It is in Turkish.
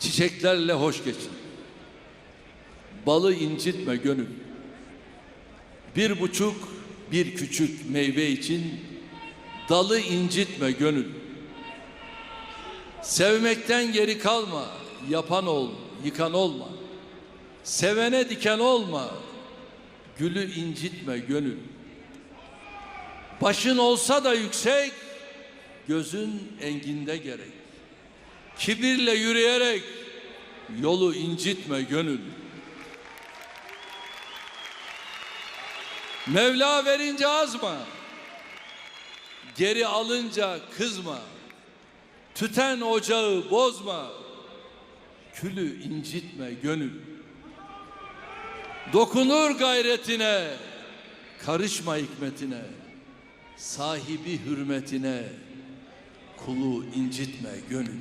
Çiçeklerle hoş geçin. Balı incitme gönül. Bir buçuk, bir küçük meyve için dalı incitme gönül. Sevmekten geri kalma, yapan ol, yıkan olma. Sevene diken olma, gülü incitme gönül. Başın olsa da yüksek, gözün enginde gerek. Kibirle yürüyerek yolu incitme gönül. Mevla verince azma, geri alınca kızma. Tüten ocağı bozma, külü incitme gönül. Dokunur gayretine, karışma hikmetine, sahibi hürmetine, kulu incitme gönül.